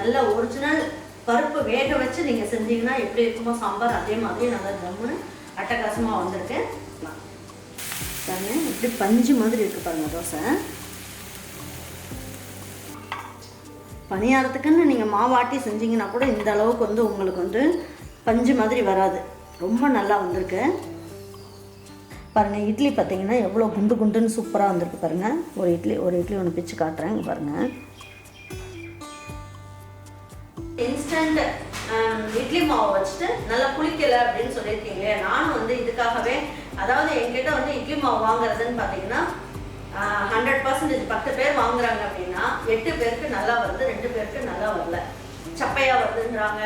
நல்ல ஒரிஜினல் பருப்பு வேக வச்சு நீங்கள் செஞ்சீங்கன்னா எப்படி இருக்குமோ சாம்பார் அதே மாதிரி நல்லா ஜம்முன்னு அட்டகாசமாக வந்திருக்கு. பாருங்க இப்படி பஞ்சு மாதிரி இருக்கு பாருங்க தோசை. பணியாரத்துக்குன்னு நீங்கள் மாவாட்டி செஞ்சீங்கன்னா கூட இந்த அளவுக்கு வந்து உங்களுக்கு வந்து பஞ்சு மாதிரி வராது. ரொம்ப நல்லா வந்திருக்கு. பாருங்கள் இட்லி பார்த்தீங்கன்னா எவ்வளோ குண்டு குண்டுன்னு சூப்பராக வந்திருக்கு பாருங்கள் ஒரு இட்லி ஒரு இட்லி ஒன்று பிச்சு காட்டுறேன் பாருங்கள் இன்ஸ்டன்ட் um, இட்லி மாவு வச்சுட்டு நல்லா குளிக்கலை அப்படின்னு சொல்லியிருக்கீங்க நானும் வந்து இதுக்காகவே அதாவது என்கிட்ட வந்து இட்லி மாவு வாங்குறதுன்னு பார்த்தீங்கன்னா ஹண்ட்ரட் பர்சன்டேஜ் பத்து பேர் வாங்குறாங்க அப்படின்னா எட்டு பேருக்கு நல்லா வருது ரெண்டு பேருக்கு நல்லா வரல. சப்பையாக வருதுன்றாங்க.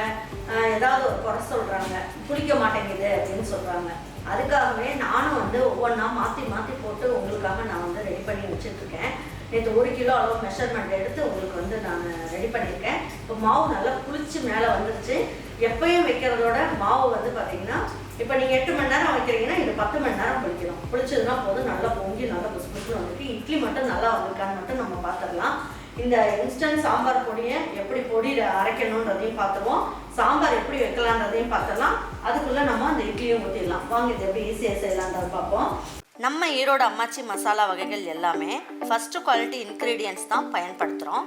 ஏதாவது ஒரு குறை சொல்கிறாங்க குளிக்க மாட்டேங்குது அப்படின்னு சொல்கிறாங்க அதுக்காகவே நானும் வந்து ஒவ்வொன்றா மாற்றி மாற்றி போட்டு உங்களுக்காக நான் வந்து ரெடி பண்ணி வச்சுட்ருக்கேன் நேற்று ஒரு கிலோ அளவு மெஷர்மெண்ட் எடுத்து உங்களுக்கு வந்து நான் ரெடி பண்ணியிருக்கேன். இப்போ மாவு நல்லா புளிச்சு மேலே வந்துருச்சு. எப்பயும் வைக்கிறதோட மாவு வந்து பார்த்தீங்கன்னா இப்போ நீங்கள் எட்டு மணி நேரம் வைக்கிறீங்கன்னா இது பத்து மணி நேரம் புளிக்கணும் புளிச்சதுன்னா போதும் நல்லா பொங்கி நல்லா புசு புசுன்னு வந்துட்டு இட்லி மட்டும் நல்லா வந்திருக்கான்னு மட்டும் நம்ம பார்த்துடலாம். இந்த இன்ஸ்டன்ட் சாம்பார் பொடியை எப்படி பொடி அரைக்கணுன்றதையும் பார்த்துருவோம். சாம்பார் எப்படி வைக்கலான்றதையும் பார்த்துடலாம். அதுக்குள்ளே நம்ம அந்த இட்லியும் ஊற்றிடலாம் வாங்க இது எப்படி ஈஸியாக செய்யலான்றது பார்ப்போம். நம்ம ஈரோடு அம்மாச்சி மசாலா வகைகள் எல்லாமே ஃபஸ்ட்டு குவாலிட்டி இன்க்ரீடியன்ஸ் தான் பயன்படுத்துகிறோம்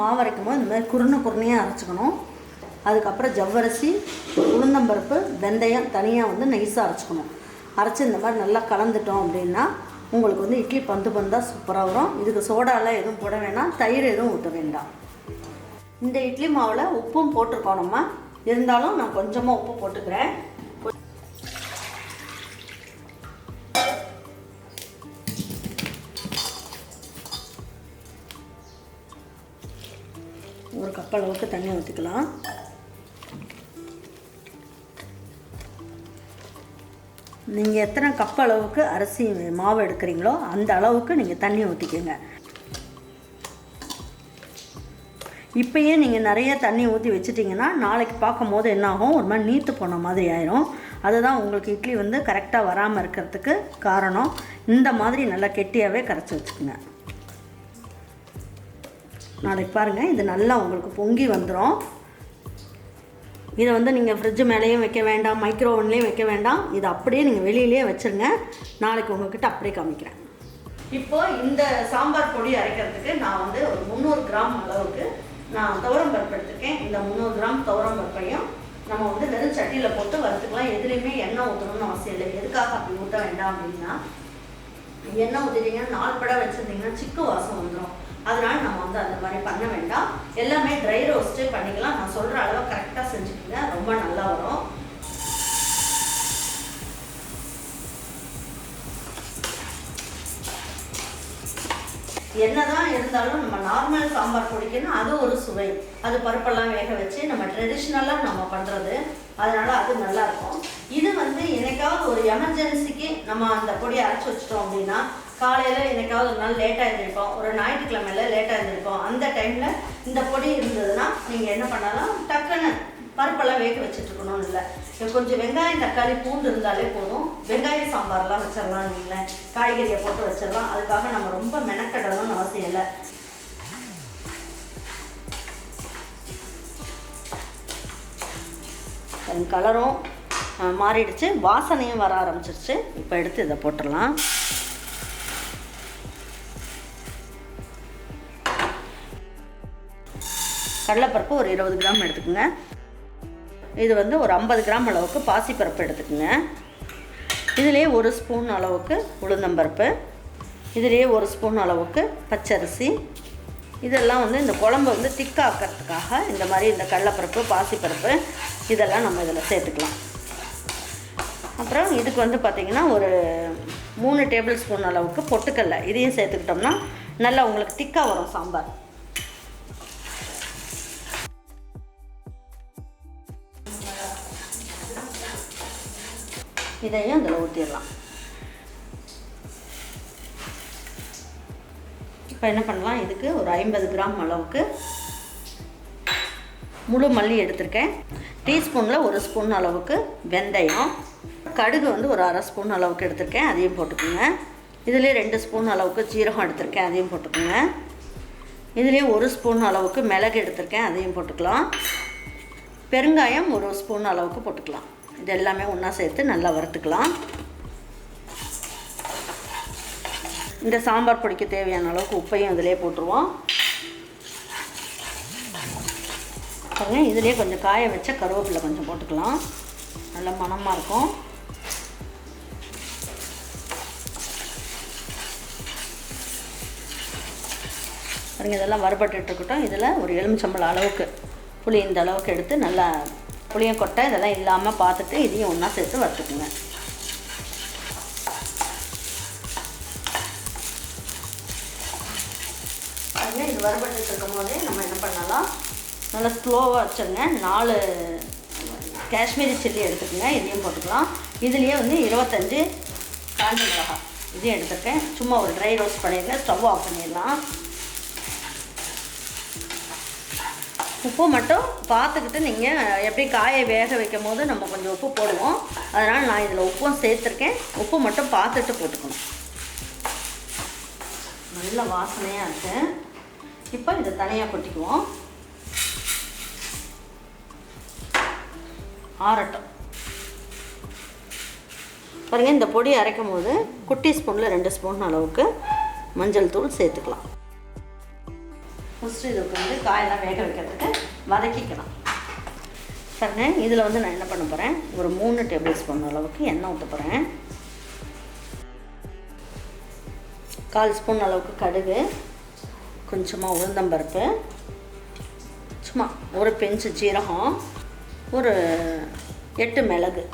மாவு அரைக்கும் போது இந்த மாதிரி குருணை குருணையாக அரைச்சிக்கணும். அதுக்கப்புறம் ஜவ்வரிசி உளுந்தம்பருப்பு வெந்தயம் தனியாக வந்து நைஸாக அரைச்சிக்கணும். அரைச்சி இந்த மாதிரி நல்லா கலந்துட்டோம் அப்படின்னா உங்களுக்கு வந்து இட்லி பந்து பந்தாக சூப்பராக வரும். இதுக்கு சோடாலாம் எதுவும் போட வேணாம். தயிர் எதுவும் ஊற்ற வேண்டாம். இந்த இட்லி மாவில் உப்பும் போட்டிருக்கோம் நம்ம. இருந்தாலும் நான் கொஞ்சமாக உப்பு போட்டுக்கிறேன். ஒரு கப் அளவுக்கு தண்ணி ஊற்றிக்கலாம் நீங்கள் எத்தனை கப் அளவுக்கு அரிசி மாவு எடுக்கிறீங்களோ அந்த அளவுக்கு நீங்கள் தண்ணி ஊற்றிக்கோங்க இப்பயே நீங்கள் நிறைய தண்ணி ஊற்றி வச்சிட்டிங்கன்னா நாளைக்கு பார்க்கும் போது என்னாகும்? ஒரு மாதிரி நீத்து போன மாதிரி ஆயிரும். அதுதான் உங்களுக்கு இட்லி வந்து கரெக்டாக வராமல் இருக்கிறதுக்கு காரணம். இந்த மாதிரி நல்லா கெட்டியாகவே கரைச்சி வச்சுக்கோங்க. நாளைக்கு பாருங்கள் இது நல்லா உங்களுக்கு பொங்கி வந்துடும் இதை வந்து நீங்கள் ஃப்ரிட்ஜு மேலேயும் வைக்க வேண்டாம் மைக்ரோ ஓவன்லேயும் வைக்க வேண்டாம். இதை அப்படியே நீங்கள் வெளியிலேயே வச்சுருங்க. நாளைக்கு உங்ககிட்ட அப்படியே காமிக்கிறேன். இப்போ இந்த சாம்பார் பொடி அரைக்கிறதுக்கு நான் வந்து ஒரு முந்நூறு கிராம் அளவுக்கு நான் துவரம் பருப்பு எடுத்துருக்கேன். இந்த முந்நூறு கிராம் துவரம் பருப்பையும் நம்ம வந்து வெறும் சட்டியில் போட்டு வறுத்துக்கலாம். எதுலேயுமே எண்ணெய் ஊற்றணும்னு அவசியம் இல்லை. எதுக்காக அப்படி ஊற்ற வேண்டாம் அப்படின்னா எண்ணெய் ஊற்றிட்டீங்கன்னா நாலு படம் வச்சுருந்தீங்கன்னா சிக்கு வாசம் வந்துடும் அதனால நம்ம வந்து அந்த மாதிரி பண்ண வேண்டாம். எல்லாமே ட்ரை ரோஸ்ட்டு பண்ணிக்கலாம். நான் சொல்கிற அளவு கரெக்டாக செஞ்சுக்கோங்க. ரொம்ப நல்லா வரும். என்னதான் இருந்தாலும் நம்ம நார்மல் சாம்பார் பொடிக்குன்னா அது ஒரு சுவை. அது பருப்பெல்லாம் வேக வச்சு நம்ம ட்ரெடிஷ்னலாக நம்ம பண்ணுறது அதனால அது நல்லா இருக்கும். இது வந்து எனக்காவது ஒரு எமர்ஜென்சிக்கு நம்ம அந்த பொடியை அரைச்சி வச்சிட்டோம் அப்படின்னா காலையில் என்னைக்காவது ஒரு நாள் லேட்டாக இருந்திருப்போம் ஒரு ஞாயிற்றுக்கிழமையில லேட்டாக இருந்திருப்போம் அந்த டைமில் இந்த பொடி இருந்ததுன்னா நீங்கள் என்ன பண்ணலாம்? டக்குன்னு பருப்பெல்லாம் வேக வச்சுட்டு இருக்கணும்னு இல்லை. கொஞ்சம் வெங்காயம் தக்காளி பூண்டு இருந்தாலே போதும். வெங்காய சாம்பார்லாம் வச்சிடலாம் நீங்களேன் காய்கறியை போட்டு வச்சிடலாம் அதுக்காக நம்ம ரொம்ப மெனக்கடணும்னு அவசியம் இல்லை. கலரும் மாறிடுச்சு. வாசனையும் வர ஆரம்பிச்சிருச்சு. இப்போ எடுத்து இதை போட்டுடலாம். கடலைப்பருப்பு ஒரு இருபது கிராம் எடுத்துக்கோங்க. இது வந்து ஒரு ஐம்பது கிராம் அளவுக்கு பாசிப்பருப்பு எடுத்துக்கோங்க. இதுலேயே ஒரு ஸ்பூன் அளவுக்கு உளுந்தம்பருப்பு. இதுலேயே ஒரு ஸ்பூன் அளவுக்கு பச்சரிசி. இதெல்லாம் வந்து இந்த குழம்பு வந்து திக்காக்கிறதுக்காக இந்த மாதிரி இந்த கடலப்பருப்பு பாசிப்பருப்பு இதெல்லாம் நம்ம இதில் சேர்த்துக்கலாம். அப்புறம் இதுக்கு வந்து பார்த்திங்கன்னா ஒரு மூணு டேபிள் ஸ்பூன் அளவுக்கு பொட்டுக்கடலை இதையும் சேர்த்துக்கிட்டோம்னா நல்லா உங்களுக்கு திக்காக வரும் சாம்பார். இதையும் அதில் ஊற்றிடலாம் இப்போ என்ன பண்ணலாம் இதுக்கு ஒரு ஐம்பது கிராம் அளவுக்கு முழு மல்லி எடுத்திருக்கேன். டீஸ்பூனில் ஒரு ஸ்பூன் அளவுக்கு வெந்தயம். கடுகு வந்து ஒரு அரை ஸ்பூன் அளவுக்கு எடுத்திருக்கேன் அதையும் போட்டுக்கோங்க. இதுலேயே ரெண்டு ஸ்பூன் அளவுக்கு ஜீரகம் எடுத்திருக்கேன் அதையும் போட்டுக்கோங்க. இதுலேயே ஒரு ஸ்பூன் அளவுக்கு மிளகு எடுத்திருக்கேன் அதையும் போட்டுக்கலாம். பெருங்காயம் ஒரு ஸ்பூன் அளவுக்கு போட்டுக்கலாம். இது எல்லாமே ஒன்றா சேர்த்து நல்லா வறுத்துக்கலாம். இந்த சாம்பார் பொடிக்க தேவையான அளவுக்கு உப்பையும் இதிலே போட்டுருவோம். பாருங்கள் இதுலேயே கொஞ்சம் காய வச்ச கருவேப்பிலை கொஞ்சம் போட்டுக்கலாம். நல்ல மணமாக இருக்கும். பாருங்க இதெல்லாம் வறுபட்டுட்டு இருக்கட்டும் இதில் ஒரு எலுமிச்சம்பளம் அளவுக்கு புளி இந்த அளவுக்கு எடுத்து நல்லா புளியம் கொட்டை இதெல்லாம் இல்லாமல் பார்த்துட்டு இதையும் ஒன்றா சேர்த்து வறுத்துக்குங்க. இது வறுபட்டு இருக்கும் போதே நம்ம என்ன பண்ணலாம்? நல்லா ஸ்லோவாக வச்சுருங்க. நாலு காஷ்மீரி சில்லி எடுத்துக்கோங்க. இதையும் போட்டுக்கலாம். இதுலேயே வந்து இருபத்தஞ்சி காஞ்ச மிளகாய் இதையும் எடுத்துருக்கேன். சும்மா ஒரு ட்ரை ரோஸ்ட் பண்ணிடுங்க. ஸ்டவ் ஆஃப் பண்ணிடலாம். உப்பு மட்டும் பார்த்துக்கிட்டு நீங்கள் எப்படி காயை வேக வைக்கும் போது நம்ம கொஞ்சம் உப்பு போடுவோம். அதனால் நான் இதில் உப்பும் சேர்த்துருக்கேன். உப்பு மட்டும் பார்த்துட்டு போட்டுக்கணும். நல்ல வாசனையாக இருக்கு. இப்போ இதை தனியாக கொட்டிக்குவோம். ஆறட்டும். பாருங்கள் இந்த பொடி அரைக்கும் போது குட்டி ஸ்பூனில் ரெண்டு ஸ்பூன் அளவுக்கு மஞ்சள் தூள் சேர்த்துக்கலாம். ஃபஸ்ட்டு இதுக்கு வந்து காயெல்லாம் வேக வைக்கிறதுக்கு வதக்கிக்கலாம். பாருங்க இதில் வந்து நான் என்ன பண்ண போகிறேன் ஒரு மூணு டேபிள் ஸ்பூன் அளவுக்கு எண்ணெய் ஊற்ற போகிறேன் கால் ஸ்பூன் அளவுக்கு கடுகு கொஞ்சமாக உளுந்தம்பருப்பு சும்மா ஒரு பெஞ்சு ஜீரகம் ஒரு எட்டு மிளகு.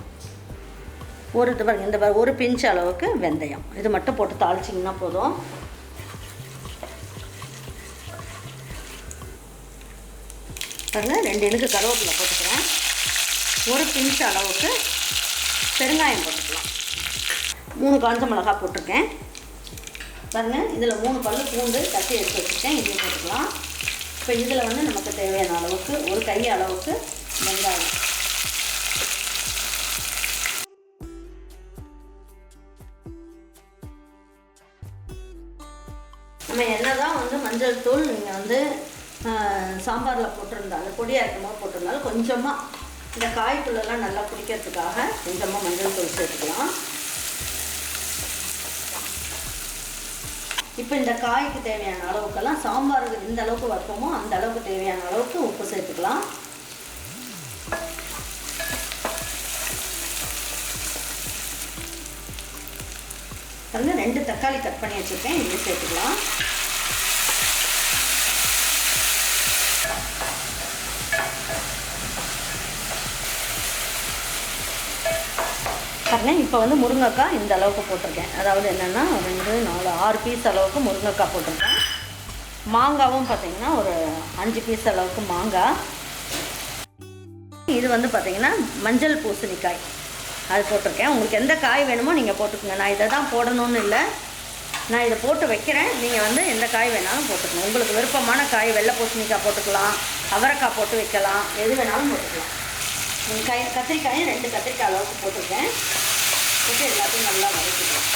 ஒரு இது பாருங்கள் இந்த ஒரு பிஞ்சு அளவுக்கு வெந்தயம். இது மட்டும் போட்டு தாளிச்சிங்கன்னா போதும். பாருங்கள் ரெண்டு இனுக்கு கருவேப்பிலை போட்டுக்கிறேன். ஒரு பிஞ்ச் அளவுக்கு பெருங்காயம் போட்டுக்கலாம். மூணு காஞ்ச மிளகா போட்டிருக்கேன். பாருங்கள் இதில் மூணு பல்லு பூண்டு தட்டி எடுத்து வச்சுருக்கேன். இதையும் போட்டுக்கலாம். இப்போ இதில் வந்து நமக்கு தேவையான அளவுக்கு ஒரு கை அளவுக்கு வெங்காயம். நம்ம என்ன தான் வந்து மஞ்சள் தூள் நீங்கள் வந்து சாம்பாரில் போட்டிருந்தாலும் பொடி அரைக்கமாக போட்டிருந்தாலும் கொஞ்சமாக இந்த காய்க்குள்ளெல்லாம் நல்லா பிடிக்கிறதுக்காக கொஞ்சமாக மஞ்சள் தூள் சேர்த்துக்கலாம். இப்போ இந்த காய்க்கு தேவையான அளவுக்கெல்லாம் சாம்பாருக்கு எந்த அளவுக்கு வைப்போமோ அந்த அளவுக்கு தேவையான அளவுக்கு உப்பு சேர்த்துக்கலாம். வந்து ரெண்டு தக்காளி கட் பண்ணி வச்சுருக்கேன் இது சேர்த்துக்கலாம். பாருங்க இப்போ வந்து முருங்கைக்காய் இந்த அளவுக்கு போட்டிருக்கேன். அதாவது என்னென்னா ரெண்டு நாலு ஆறு பீஸ் அளவுக்கு முருங்கைக்காய் போட்டிருக்கேன். மாங்காவும் பார்த்தீங்கன்னா ஒரு அஞ்சு பீஸ் அளவுக்கு மாங்காய். இது வந்து பார்த்திங்கன்னா மஞ்சள் பூசணிக்காய். அது போட்டிருக்கேன். உங்களுக்கு எந்த காய் வேணுமோ நீங்கள் போட்டுக்கோங்க. நான் இதை தான் போடணும்னு இல்லை. நான் இதை போட்டு வைக்கிறேன். நீங்கள் வந்து எந்த காய் வேணாலும் போட்டுக்கணும் உங்களுக்கு விருப்பமான காய் வெள்ளை பூசணிக்காய் போட்டுக்கலாம் அவரைக்காய் போட்டு வைக்கலாம். எது வேணாலும் போட்டுக்கலாம். காய் கத்திரிக்காயும் ரெண்டு கத்திரிக்காய் அளவுக்கு போட்டிருக்கேன். போட்டு எல்லாத்தையும் நல்லா வதக்கிடுவோம்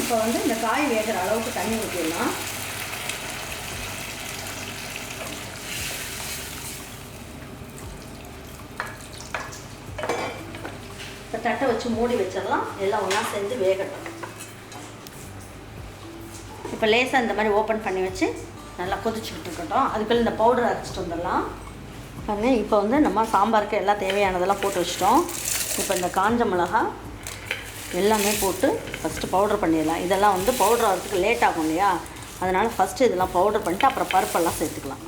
இப்போ வந்து இந்த காய் வேகிற அளவுக்கு தண்ணி ஊற்றிடலாம் இப்போ தட்டை வச்சு மூடி வச்சிடலாம். எல்லாம் ஒன்றா சேர்ந்து வேகட்டும். இப்போ லேசாக இந்த மாதிரி ஓப்பன் பண்ணி வச்சு நல்லா கொதிச்சுக்கிட்டு இருக்கட்டும். அதுக்குள்ளே இந்த பவுடர் அரைச்சிட்டு வந்துடலாம். பாருங்க இப்போ வந்து நம்ம சாம்பாருக்கு எல்லாம் தேவையானதெல்லாம் போட்டு வச்சிட்டோம். இப்போ இந்த காஞ்ச மிளகா எல்லாமே போட்டு ஃபஸ்ட்டு பவுடர் பண்ணிடலாம். இதெல்லாம் வந்து பவுடர் ஆகிறதுக்கு லேட் ஆகும் இல்லையா? அதனால் ஃபஸ்ட்டு இதெல்லாம் பவுடர் பண்ணிட்டு அப்புறம் பருப்பெல்லாம் சேர்த்துக்கலாம்.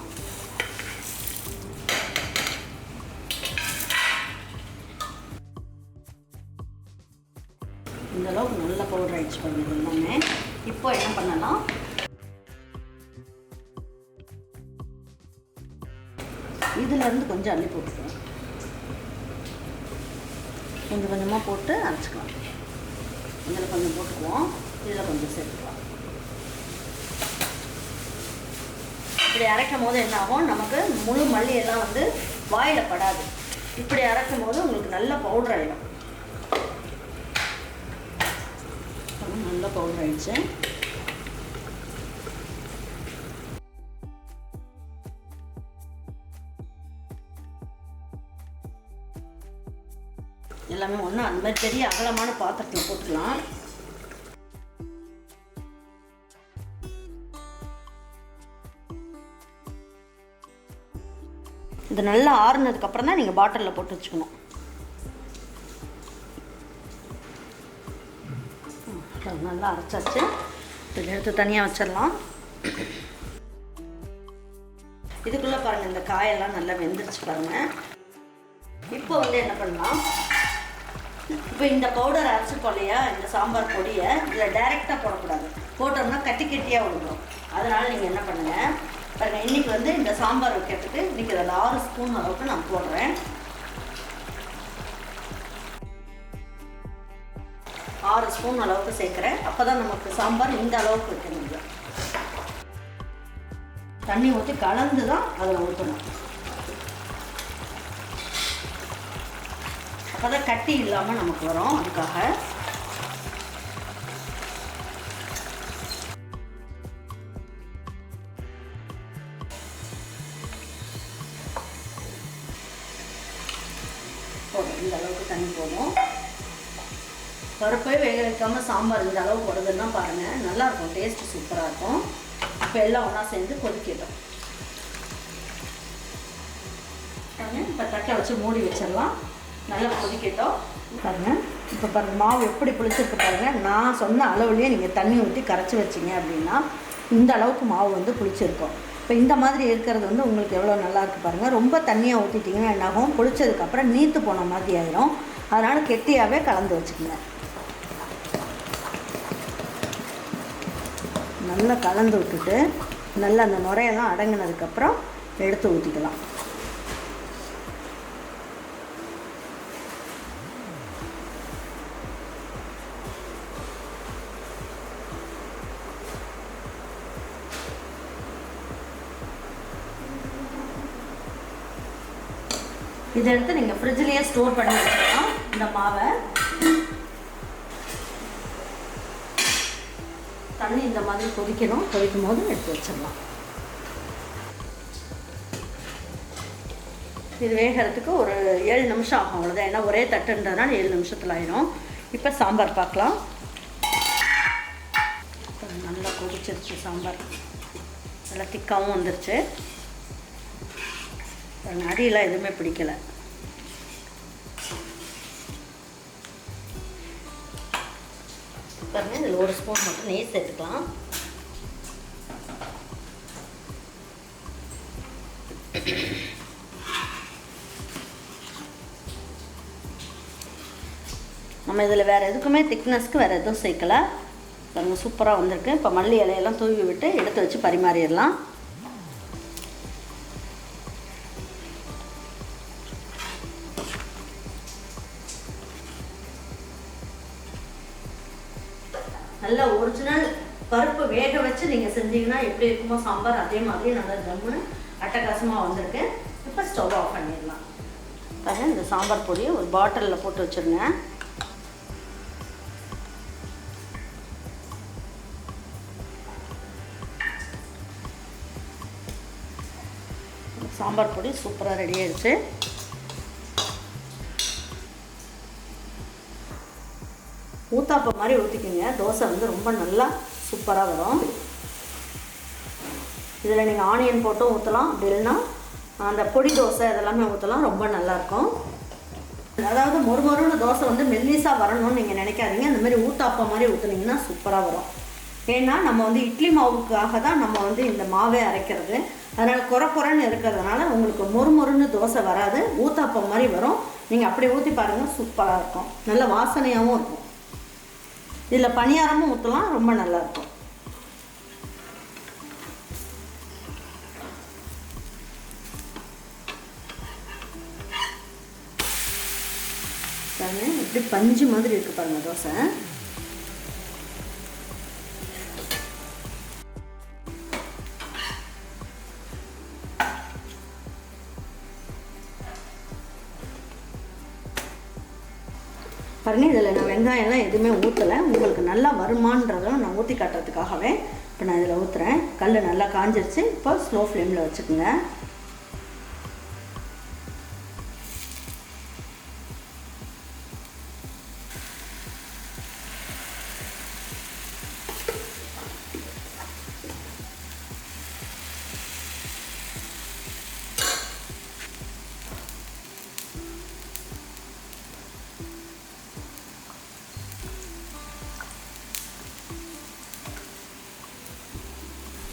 இந்தளவுக்கு நல்ல பவுடர் ஆயிடுச்சு பண்ணுறது எல்லாமே. இப்போ என்ன பண்ணலாம்? இதுலேருந்து கொஞ்சம் அள்ளி போட்டுக்கலாம். கொஞ்சம் கொஞ்சமாக போட்டு அரைச்சிக்கலாம். இதில் கொஞ்சம் போட்டுக்குவோம். இதில் கொஞ்சம் சேர்த்துக்கலாம். இப்படி அரைக்கும் போது என்ன ஆகும்? நமக்கு முழு மல்லியெல்லாம் வந்து வாயில் படாது. இப்படி அரைக்கும் போது உங்களுக்கு நல்ல பவுடர் ஆகிடும் நல்ல பவுடர் ஆயிடுச்சு எல்லாமே ஒன்று அந்த மாதிரி பெரிய அகலமான பாத்திரத்தில் போட்டுக்கலாம். இது நல்லா ஆறுனதுக்கப்புறம் தான் நீங்கள் பாட்டிலில் போட்டு வச்சுக்கணும். நல்லா அரைச்சாச்சு. இதை எடுத்து தனியாக வச்சிடலாம். இதுக்குள்ளே பாருங்கள் இந்த காயெல்லாம் நல்லா வெந்துருச்சு பாருங்கள் இப்போ வந்து என்ன பண்ணலாம்? இப்போ இந்த பவுடர் அரைச்சிருக்கோம் இல்லையா? இந்த சாம்பார் பொடியை இதில் டைரெக்டாக போடக்கூடாது. போட்டோம்னா கட்டி கட்டியாக விழுந்துடும் அதனால் நீங்கள் என்ன பண்ணுங்கள் பாருங்கள் இன்றைக்கி வந்து இந்த சாம்பார் வைக்கிறதுக்கு இன்றைக்கி அதில் ஆறு ஸ்பூன் அளவுக்கு நான் போடுறேன். ஆறு ஸ்பூன் அளவுக்கு சேர்க்குறேன். அப்போ தான் நமக்கு சாம்பார் இந்த அளவுக்கு வைக்க முடியும். தண்ணி ஊற்றி கலந்து தான் அதில் ஊற்றணும் அப்போ தான் கட்டி இல்லாமல் நமக்கு வரும். அதுக்காக பருப்பே வேக வைக்காமல் சாம்பார் இந்த அளவுக்கு வருதுன்னா பாருங்கள் நல்லாயிருக்கும். டேஸ்ட்டு சூப்பராக இருக்கும் இப்போ எல்லாம் ஒன்றா சேர்ந்து கொதிக்கிட்டோம். இப்போ தட்டை வச்சு மூடி வச்சிடலாம். நல்லா கொதிக்கிட்டோம். பாருங்கள் இப்போ பாருங்க மாவு எப்படி புளிச்சிருக்கு பாருங்கள் நான் சொன்ன அளவுலேயே நீங்கள் தண்ணி ஊற்றி கரைச்சி வச்சிங்க அப்படின்னா இந்த அளவுக்கு மாவு வந்து புளிச்சிருக்கும். இப்போ இந்த மாதிரி இருக்கிறது வந்து உங்களுக்கு எவ்வளோ நல்லாயிருக்கு பாருங்கள் ரொம்ப தண்ணியாக ஊற்றிட்டிங்கன்னா என்னாகும்? புளிச்சதுக்கப்புறம் நீத்து போன மாதிரி ஆயிரும். அதனால் கெட்டியாகவே கலந்து வச்சுக்கோங்க. நல்லா கலந்து விட்டுட்டு நல்லா அந்த நுரையெல்லாம் அடங்கினதுக்கப்புறம் எடுத்து ஊற்றிக்கலாம் இதை எடுத்து நீங்கள் ஃப்ரிட்ஜ்லேயே ஸ்டோர் பண்ணி வச்சுக்கலாம் இந்த மாவை. தண்ணி இந்த மாதிரி கொதிக்கணும். கொதிக்கும் போது எடுத்து வச்சிடலாம். இது வேகிறதுக்கு ஒரு ஏழு நிமிஷம் ஆகும் அவ்வளோதான் ஏன்னா ஒரே தட்டுன்றதுனால ஏழு நிமிஷத்தில் ஆயிடும் இப்போ சாம்பார் பார்க்கலாம். நல்லா கொதிச்சிருச்சு சாம்பார். நல்லா திக்காகவும் வந்துருச்சு. அடியெலாம் எதுவுமே பிடிக்கல. பாருங்கள் இதில் ஒரு ஸ்பூன் மட்டும் நெய் சேர்த்துக்கலாம். நம்ம இதில் வேறு எதுக்குமே திக்னஸ்க்கு வேறு எதுவும் சேர்க்கல. பாருங்க சூப்பராக வந்திருக்கு. இப்போ மல்லி இலையெல்லாம் தூவி விட்டு எடுத்து வச்சு பரிமாறிடலாம். நல்ல ஒரிஜினல் பருப்பு வேக வச்சு நீங்கள் செஞ்சீங்கன்னா எப்படி இருக்குமோ சாம்பார் அதே மாதிரி நல்லா ஜம்முன்னு அட்டகாசமாக வந்திருக்கு. இப்போ ஸ்டவ் ஆஃப் பண்ணிடலாம். பாருங்க இந்த சாம்பார் பொடியை ஒரு பாட்டிலில் போட்டு வச்சுருங்க. சாம்பார் பொடி சூப்பராக ரெடி ஆயிடுச்சு. ஊத்தாப்பம் மாதிரி ஊற்றிக்கிங்க தோசை வந்து ரொம்ப நல்லா சூப்பராக வரும். இதில் நீங்கள் ஆனியன் போட்டும் ஊற்றலாம் அப்படி இல்லைன்னா அந்த பொடி தோசை இதெல்லாமே ஊற்றலாம் ரொம்ப நல்லாயிருக்கும் அதாவது மொறு மொறுன்னு தோசை வந்து மெல்லிஸாக வரணும்னு நீங்கள் நினைக்காதீங்க. அந்த மாதிரி ஊத்தாப்பம் மாதிரி ஊற்றுனீங்கன்னா சூப்பராக வரும். ஏன்னா நம்ம வந்து இட்லி மாவுக்காக தான் நம்ம வந்து இந்த மாவே அரைக்கிறது. அதனால் குறை குறைன்னு இருக்கிறதுனால உங்களுக்கு மொறு மொறுன்னு தோசை வராது. ஊத்தாப்பம் மாதிரி வரும். நீங்கள் அப்படி ஊற்றி பாருங்கள் சூப்பராக இருக்கும். நல்ல வாசனையாகவும் இருக்கும். இதில் பணியாரமும் ஊற்றலாம் ரொம்ப நல்லாயிருக்கும். இப்படி எப்படி பஞ்சு மாதிரி இருக்குது பாருங்கள் தோசை. வெங்காயம்லாம் எதுவுமே ஊற்றலை உங்களுக்கு நல்லா வருமானன்றதும் நான் ஊற்றி காட்டுறதுக்காகவே இப்போ நான் இதில் ஊற்றுறேன் கல் நல்லா காஞ்சிருச்சு. இப்போ ஸ்லோ ஃப்ளேமில் வச்சுக்கோங்க.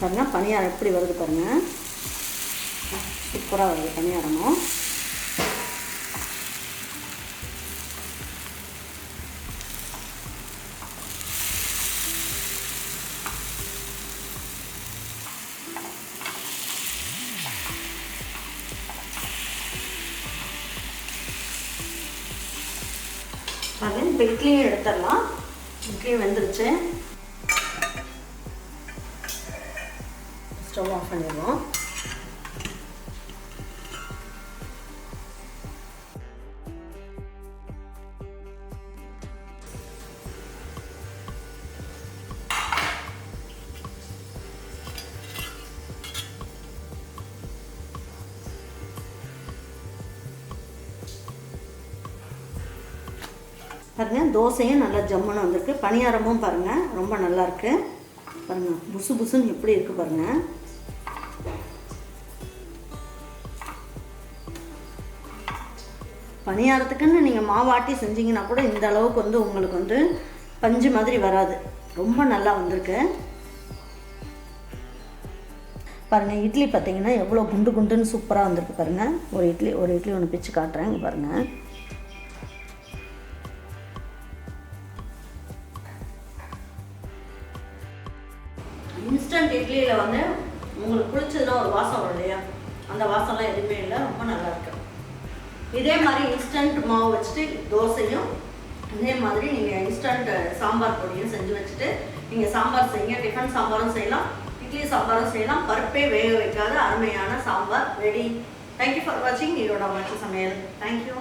பாருங்கள் பணியாரம் எப்படி வருது பாருங்கள் சூப்பராக வருது பணியாரமும் பாருங்க இப்போ இட்லியும் எடுத்துடலாம். இட்லியும் வெந்துருச்சு. ஸ்டவ் ஆஃப் பண்ணிடுவோம் பாருங்க தோசையும் நல்லா ஜம்முன்னு வந்திருக்கு. பணியாரமும் பாருங்க. ரொம்ப நல்லா இருக்கு. பாருங்க. புசு புசுன்னு எப்படி இருக்கு பாருங்க. பணியாரத்துக்குன்னு நீங்கள் மாவாட்டி செஞ்சீங்கன்னா கூட இந்த அளவுக்கு வந்து உங்களுக்கு வந்து பஞ்சு மாதிரி வராது. ரொம்ப நல்லா வந்திருக்கு. பாருங்கள் இட்லி பார்த்தீங்கன்னா எவ்வளோ குண்டு குண்டுன்னு சூப்பராக வந்திருக்கு பாருங்கள் ஒரு இட்லி ஒரு இட்லி ஒன்று பிச்சு காட்டுறேன் இங்க பாருங்கள் இன்ஸ்டன்ட் இட்லியில் வந்து உங்களுக்கு பிடிச்சதுன்னா ஒரு வாசம் வரும் இல்லையா? அந்த வாசம்லாம் எதுவுமே இல்லை. ரொம்ப நல்லா இருக்கு. இதே மாதிரி இன்ஸ்டன்ட் மாவு வச்சுட்டு தோசையும் இதே மாதிரி நீங்கள் இன்ஸ்டன்ட் சாம்பார் பொடியும் செஞ்சு வச்சுட்டு நீங்கள் சாம்பார் செய்யுங்க. டிஃபன் சாம்பாரும் செய்யலாம். இட்லி சாம்பாரும் செய்யலாம். பருப்பே வேக வைக்காத அருமையான சாம்பார் ரெடி தேங்க்யூ ஃபார் வாட்சிங் ஈரோட அமைச்சு சமையல். தேங்க்யூ